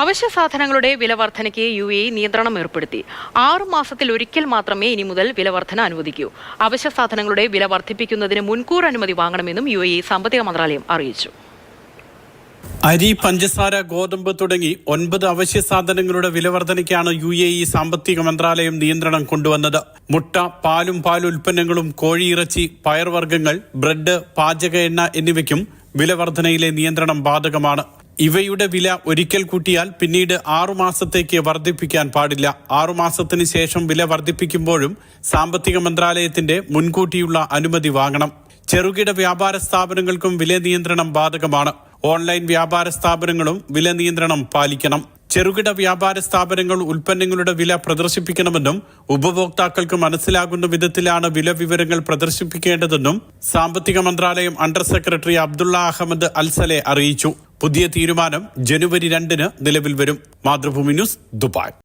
അവശ്യ സാധനങ്ങളുടെ വില വർധനയ്ക്ക് യു എ നിയന്ത്രണം ഏർപ്പെടുത്തി. ആറു മാസത്തിൽ ഒരിക്കൽ മാത്രമേ ഇനി മുതൽ വില വർധന അനുവദിക്കൂ. അവശ്യ സാധനങ്ങളുടെ വില വർദ്ധിപ്പിക്കുന്നതിന് മുൻകൂർ അനുമതി വാങ്ങണമെന്നും യു എ സാമ്പത്തിക മന്ത്രാലയം അറിയിച്ചു. അരി പഞ്ചസാര ഗോതമ്പ് തുടങ്ങി ഒൻപത് അവശ്യ സാധനങ്ങളുടെ വിലവർധനയ്ക്കാണ് യു എ ഇ സാമ്പത്തിക മന്ത്രാലയം നിയന്ത്രണം കൊണ്ടുവന്നത്. മുട്ട പാലും പാലുൽപ്പന്നങ്ങളും കോഴിയിറച്ചി പയർവർഗങ്ങൾ ബ്രെഡ് പാചക എണ്ണ എന്നിവയ്ക്കും വിലവർധനയിലെ നിയന്ത്രണം ബാധകമാണ്. ഇവയുടെ വില ഒരിക്കൽ കൂട്ടിയാൽ പിന്നീട് ആറുമാസത്തേക്ക് വർദ്ധിപ്പിക്കാൻ പാടില്ല. ആറുമാസത്തിന് ശേഷം വില വർദ്ധിപ്പിക്കുമ്പോഴും സാമ്പത്തിക മന്ത്രാലയത്തിന്റെ മുൻകൂട്ടിയുള്ള അനുമതി വാങ്ങണം. ചെറുകിട വ്യാപാര സ്ഥാപനങ്ങൾക്കും വില നിയന്ത്രണം ബാധകമാണ്. ഓൺലൈൻ വ്യാപാര സ്ഥാപനങ്ങളും വില നിയന്ത്രണം പാലിക്കണം. ചെറുകിട വ്യാപാര സ്ഥാപനങ്ങൾ ഉൽപ്പന്നങ്ങളുടെ വില പ്രദർശിപ്പിക്കണമെന്നും ഉപഭോക്താക്കൾക്ക് മനസ്സിലാകുന്ന വിധത്തിലാണ് വില വിവരങ്ങൾ പ്രദർശിപ്പിക്കേണ്ടതെന്നും സാമ്പത്തിക മന്ത്രാലയം under secretary Abdullah Ahmed Alsaleh അറിയിച്ചു. പുതിയ തീരുമാനം ജനുവരി രണ്ടിന് നിലവിൽ വരും. Mathrubhumi news Dubai.